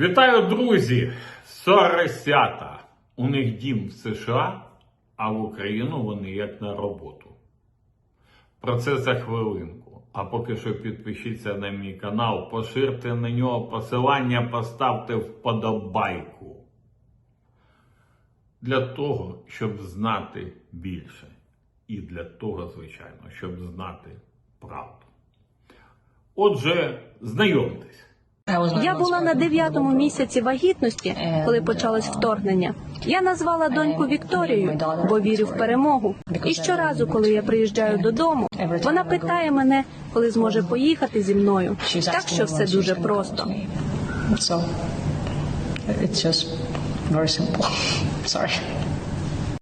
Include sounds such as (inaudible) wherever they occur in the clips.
Вітаю, друзі! Соросята. У них дім в США, а в Україну вони як на роботу. Про це за хвилинку. А поки що підпишіться на мій канал, поширте на нього посилання, поставте вподобайку. Для того, щоб знати більше. І для того, звичайно, щоб знати правду. Отже, знайомтесь. Я була на дев'ятому місяці вагітності, коли почалось вторгнення. Я назвала доньку Вікторією, бо вірю в перемогу. І щоразу, коли я приїжджаю додому, вона питає мене, коли зможе поїхати зі мною. Так що все дуже просто. (laughs) Sorry.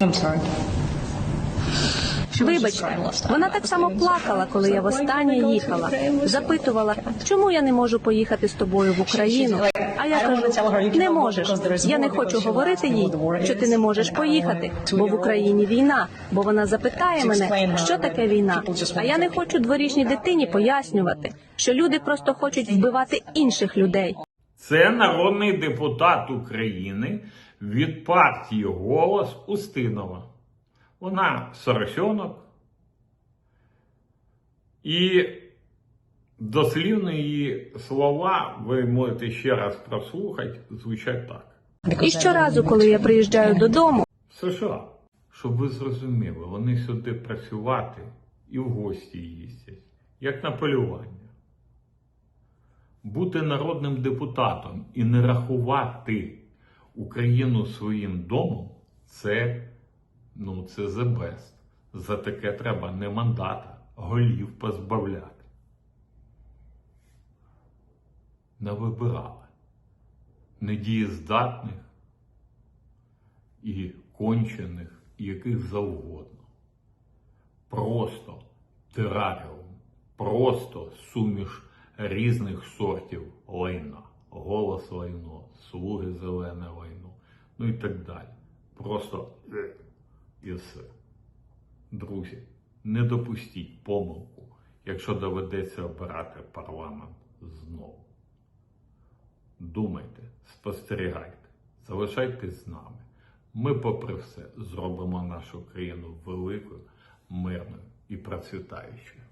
I'm sorry. Вибач, вона так само плакала, коли я востаннє їхала. Запитувала, чому я не можу поїхати з тобою в Україну. А я кажу, не можеш. Я не хочу говорити їй, що ти не можеш поїхати, бо в Україні війна. Бо вона запитає мене, що таке війна. А я не хочу дворічній дитині пояснювати, що люди просто хочуть вбивати інших людей. Це народний депутат України від партії Голос Устинова. Вона соросьонок. І дослівно її слова, ви можете ще раз прослухати, звучать так. І щоразу, коли я приїжджаю додому, США. Щоб ви зрозуміли, вони сюди працювати і в гості їздять, як на полювання. Бути народним депутатом і не рахувати Україну своїм домом це, ну, це the best. За таке треба не мандата, голів позбавляти. Не вибирали недієздатних і кончених, яких завгодно. Просто тераріум, просто суміш різних сортів лайна, голос лайно, слуги зелене лайно, ну і так далі. Просто і все. Друзі, не допустіть помилку, якщо доведеться обирати парламент знову. Думайте, спостерігайте, залишайтесь з нами. Ми, попри все, зробимо нашу країну великою, мирною і процвітаючою.